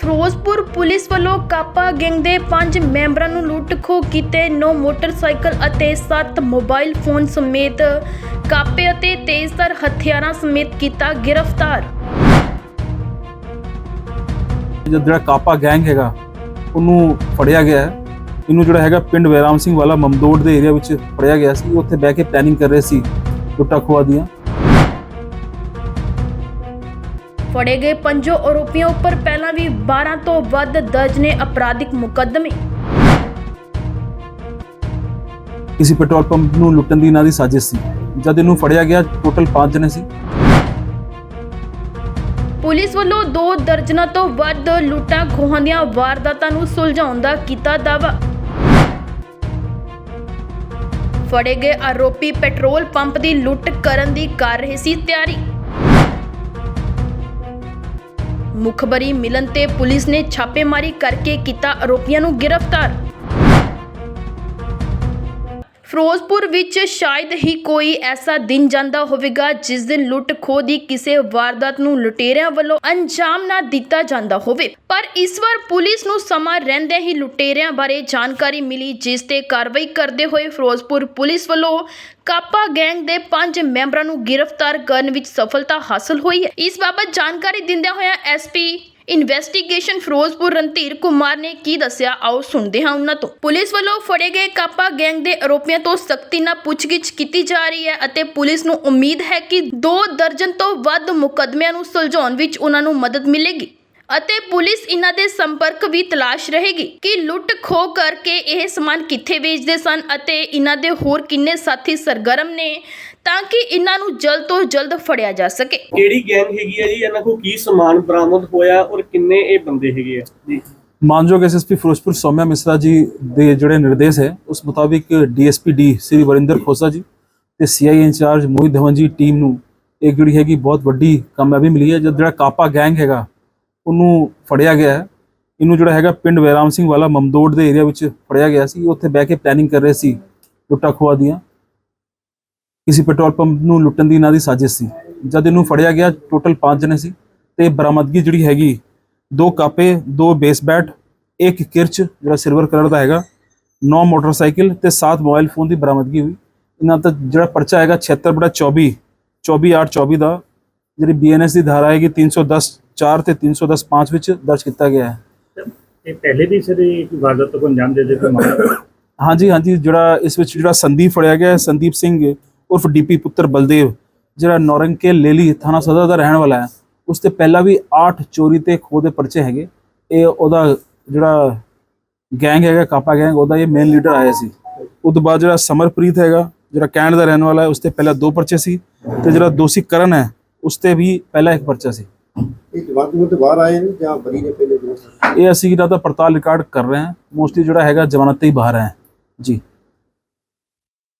Firozpur police ਵੱਲੋਂ ਕਾਪਾ gang ਦੇ 5 ਮੈਂਬਰਾਂ ਨੂੰ ਲੁੱਟ ਖੋਹ ਕੀਤੇ 9 ਮੋਟਰਸਾਈਕਲ ਅਤੇ 7 ਮੋਬਾਈਲ ਫੋਨ ਸਮੇਤ ਕਾਪੇ ਅਤੇ ਤੇਜ਼ਧਾਰ ਹਥਿਆਰਾਂ ਸਮੇਤ ਕੀਤਾ ਗ੍ਰਿਫਤਾਰ। ਜਿਹੜਾ ਕਾਪਾ ਗੈਂਗ ਹੈਗਾ, ਉਹਨੂੰ ਫੜਿਆ ਗਿਆ ਹੈ। ਇਹਨੂੰ ਜਿਹੜਾ ਹੈਗਾ ਪਿੰਡ ਵੈਰਾਮ ਸਿੰਘ ਵਾਲਾ ਮਮਦੋੜ ਦੇ ਏਰੀਆ ਵਿੱਚ ਫੜਿਆ ਗਿਆ ਸੀ। ਉੱਥੇ ਬਹਿ ਕੇ ਪਲੈਨਿੰਗ ਕਰ ਰਹੇ ਸੀ ਲੁੱਟਾ ਖੋਆ ਦੀਆਂ। ਫੜੇ ਗਏ ਪੰਜੋ ਆਰੋਪੀਆਂ ਉੱਪਰ ਪਹਿਲਾਂ ਵੀ 12 ਤੋਂ ਵੱਧ ਦਰਜ ਨੇ ਅਪਰਾਧਿਕ ਮੁਕੱਦਮੇ। ਕਿਸੇ ਪੈਟਰੋਲ ਪੰਪ ਨੂੰ ਲੁੱਟਣ ਦੀ ਇਹਨਾਂ ਦੀ ਸਾਜ਼ਿਸ਼ ਸੀ। ਜਦ ਇਹਨੂੰ ਫੜਿਆ ਗਿਆ ਟੋਟਲ 5 ਜਣੇ ਸੀ। ਪੁਲਿਸ ਵੱਲੋਂ ਦੋ ਦਰਜਨਾਂ ਤੋਂ ਵੱਧ ਲੁੱਟਾਂ ਖੋਹਾਂ ਦੀਆਂ ਵਾਰਦਾਤਾਂ ਨੂੰ ਸੁਲਝਾਉਣ ਦਾ ਕੀਤਾ ਦਾਅਵਾ। ਫੜੇ ਗਏ ਆਰੋਪੀ ਪੈਟਰੋਲ ਪੰਪ ਦੀ ਲੁੱਟ ਕਰਨ ਦੀ ਕਰ ਰਹੇ ਸੀ ਤਿਆਰੀ। ਮੁਖਬਰੀ ਮਿਲਣ ਤੇ ਪੁਲਿਸ ਨੇ ਛਾਪੇਮਾਰੀ ਕਰਕੇ ਕੀਤਾ ਆਰੋਪੀਆਂ ਨੂੰ ਗ੍ਰਿਫਤਾਰ। ਫਿਰੋਜ਼ਪੁਰ ਵਿੱਚ ਸ਼ਾਇਦ ਹੀ ਕੋਈ ਐਸਾ ਦਿਨ ਜਾਂਦਾ ਹੋਵੇਗਾ ਜਿਸ ਦਿਨ ਲੁੱਟ ਖੋਹ ਦੀ ਕਿਸੇ ਵਾਰਦਾਤ ਨੂੰ ਲੁਟੇਰਿਆਂ ਵੱਲੋਂ ਅੰਜਾਮ ਨਾ ਦਿੱਤਾ ਜਾਂਦਾ ਹੋਵੇ। ਪਰ ਇਸ ਵਾਰ ਪੁਲਿਸ ਨੂੰ ਸਮਾਂ ਰਹਿੰਦਿਆਂ ਹੀ ਲੁਟੇਰਿਆਂ ਬਾਰੇ ਜਾਣਕਾਰੀ ਮਿਲੀ, ਜਿਸ ਤੇ ਕਾਰਵਾਈ ਕਰਦੇ ਹੋਏ ਫਿਰੋਜ਼ਪੁਰ ਪੁਲਿਸ ਵੱਲੋਂ ਕਾਪਾ ਗੈਂਗ ਦੇ ਪੰਜ ਮੈਂਬਰਾਂ ਨੂੰ ਗ੍ਰਿਫਤਾਰ ਕਰਨ ਵਿੱਚ ਸਫਲਤਾ ਹਾਸਲ ਹੋਈ ਹੈ। ਇਸ ਬਾਬਤ ਜਾਣਕਾਰੀ ਦਿੰਦਿਆਂ ਹੋਇਆ ਐਸਪੀ ਇਨਵੈਸਟੀਗੇਸ਼ਨ ਫਿਰੋਜ਼ਪੁਰ ਰਣਧੀਰ ਕੁਮਾਰ ਨੇ ਕੀ ਦੱਸਿਆ? ਆਓ ਸੁਣਦੇ ਹਾਂ ਉਹਨਾਂ ਤੋਂ। ਪੁਲਿਸ ਵੱਲੋਂ ਫੜੇ ਗਏ ਕਾਪਾ ਗੈਂਗ ਦੇ ਆਰੋਪੀਆਂ ਤੋਂ ਸਖਤੀ ਨਾਲ ਪੁੱਛਗਿੱਛ ਕੀਤੀ ਜਾ ਰਹੀ ਹੈ ਅਤੇ ਪੁਲਿਸ ਨੂੰ ਉਮੀਦ ਹੈ ਕਿ 2 ਦਰਜਨ ਤੋਂ ਵੱਧ ਮੁਕੱਦਮਿਆਂ ਨੂੰ ਸੁਲਝਾਉਣ ਵਿੱਚ ਉਹਨਾਂ ਨੂੰ ਮਦਦ ਮਿਲੇਗੀ। ਅਤੇ ਪੁਲਿਸ ਇਹਨਾਂ ਦੇ ਸੰਪਰਕ ਵੀ ਤਲਾਸ਼ ਰਹੇਗੀ ਕਿ ਲੁੱਟ ਖੋ ਕਰਕੇ ਇਹ ਸਮਾਨ ਕਿੱਥੇ ਵੇਚਦੇ ਸਨ ਅਤੇ ਇਹਨਾਂ ਦੇ ਹੋਰ ਕਿੰਨੇ ਸਾਥੀ ਸਰਗਰਮ ਨੇ ਤਾਂ ਕਿ ਇਹਨਾਂ ਨੂੰ ਜਲਦ ਤੋਂ ਜਲਦ ਫੜਿਆ ਜਾ ਸਕੇ। ਕਿਹੜੀ ਗੈਂਗ ਹੈਗੀ ਹੈ ਜੀ? ਇਹਨਾਂ ਕੋਲ ਕੀ ਸਮਾਨ ਬਰਾਮਦ ਹੋਇਆ ਔਰ ਕਿੰਨੇ ਇਹ ਬੰਦੇ ਹੈਗੇ ਆ? ਜੀ। ਮਾਨਯੋਗ ਐਸਐਸਪੀ ਫਿਰੋਜ਼ਪੁਰ ਸੌਮਿਆ ਮਿਸਰਾ ਜੀ ਦੇ ਜਿਹੜੇ ਨਿਰਦੇਸ਼ ਹੈ ਉਸ ਮੁਤਾਬਿਕ ਡੀਐਸਪੀ ਡੀ ਸ੍ਰੀ ਵਰਿੰਦਰ ਖੋਸਾ ਜੀ ਤੇ ਸੀਆਈ ਇੰਚਾਰਜ ਮੋਹਿਤ ਧਵਨ ਜੀ ਟੀਮ ਨੂੰ ਇੱਕ ਜਿਹੜੀ ਹੈਗੀ ਬਹੁਤ ਵੱਡੀ ਕਾਮਯਾਬੀ ਮਿਲੀ ਹੈ। ਜਦ ਜਿਹੜਾ ਕਾਪਾ ਗੈਂਗ ਹੈਗਾ ਉਹਨੂੰ ਫੜਿਆ ਗਿਆ ਹੈ। ਇਹਨੂੰ ਜਿਹੜਾ ਹੈਗਾ ਪਿੰਡ ਵੈਰਾਮ ਸਿੰਘ ਵਾਲਾ ਮਮਦੋੜ ਦੇ ਏਰੀਆ ਵਿੱਚ ਫੜਿਆ ਗਿਆ ਸੀ। ਉੱਥੇ ਬਹਿ ਕੇ ਪਲੈਨਿੰਗ ਕਰ ਰਹੇ ਸੀ ਲੁੱਟਾ ਖੋਆ ਦੀਆਂ। ਕਿਸੇ ਪੈਟਰੋਲ ਪੰਪ ਨੂੰ ਲੁੱਟਣ ਦੀ ਇਹਨਾਂ ਦੀ ਸਾਜ਼ਿਸ਼ ਸੀ। ਜਦ ਇਹਨੂੰ ਫੜਿਆ ਗਿਆ ਟੋਟਲ 5 ਜਣੇ ਸੀ ਤੇ ਬਰਾਮਦਗੀ ਜਿਹੜੀ ਹੈਗੀ ਦੋ ਕਾਪੇ ਦੋ ਬੇਸ ਬੈਟ ਇੱਕ ਕਿਰਚ ਜਿਹੜਾ ਸਿਲਵਰ ਕਲਰ ਦਾ ਹੈਗਾ 9 ਮੋਟਰਸਾਈਕਲ ਤੇ 7 ਮੋਬਾਈਲ ਫੋਨ ਦੀ ਬਰਾਮਦਗੀ ਹੋਈ। ਇਹਨਾਂ ਦਾ ਜਿਹੜਾ ਪਰਚਾ ਹੈਗਾ 76 ਬੜਾ 24 24 8 24 ਦਾ ਜਿਹੜੀ ਬੀਐਨਐਸ ਦੀ ਧਾਰਾ ਹੈਗੀ 310 4 ਤੇ 310 5 ਵਿੱਚ ਦਰਜ ਕੀਤਾ ਗਿਆ ਹੈ। ਇਹ ਪਹਿਲੇ ਵੀ ਸਰ ਇਹ ਵਾਰਦਾਤ ਨੂੰ ਅੰਜਾਮ ਦੇ ਦੇ ਹਾਂਜੀ ਹਾਂਜੀ ਜਿਹੜਾ ਇਸ ਵਿੱਚ ਜਿਹੜਾ ਸੰਦੀਪ ਫੜਿਆ ਗਿਆ ਸੰਦੀਪ ਸਿੰਘ ਉਰਫ ਡੀਪੀ ਪੁੱਤਰ ਬਲਦੇਵ ਜਿਹੜਾ ਨੌਰੰਕੇ ਲੇਲੀ ਥਾਣਾ ਸਦਰ ਦਾ ਰਹਿਣ ਵਾਲਾ ਹੈ ਉਸ ਤੇ ਪਹਿਲਾਂ ਵੀ 8 ਚੋਰੀ ਤੇ ਖੋਹ ਦੇ ਪਰਚੇ ਹੈਗੇ। ਇਹ ਉਹਦਾ ਜਿਹੜਾ ਗੈਂਗ ਹੈਗਾ ਕਾਪਾ ਗੈਂਗ ਉਹਦਾ ਇਹ ਮੇਨ ਲੀਡਰ ਆਇਆ ਸੀ। ਉਸ ਤੋਂ ਬਾਅਦ ਜਿਹੜਾ ਸਮਰਪ੍ਰੀਤ ਹੈਗਾ ਜਿਹੜਾ ਕੈਨੇਡਾ ਦਾ ਰਹਿਣ ਵਾਲਾ ਹੈ ਉਸ ਤੇ ਪਹਿਲਾਂ ਦੋ ਪਰਚੇ ਸੀ ਤੇ ਜਿਹੜਾ ਦੋਸ਼ੀ ਕਰਨ ਹੈ ਉਸ ਤੇ ਵੀ ਪਹਿਲਾਂ ਇੱਕ ਪਰਚਾ ਸੀ। ਇਹ ਜਵਾਨ ਤੋਂ ਬਾਹਰ ਆਏ ਨੇ ਜਾਂ ਬਰੀ ਨੇ ਪਹਿਲੇ ਦੋਸਤ ਇਹ ਅਸੀਂ ਇਹਨਾਂ ਦਾ ਪੜਤਾਲ ਰਿਕਾਰਡ ਕਰ ਰਹੇ ਹਾਂ। ਮੋਸਟਲੀ ਜਿਹੜਾ ਹੈਗਾ ਜ਼ਮਾਨਤ ਤੇ ਹੀ ਬਾਹਰ ਹੈ। ਜੀ।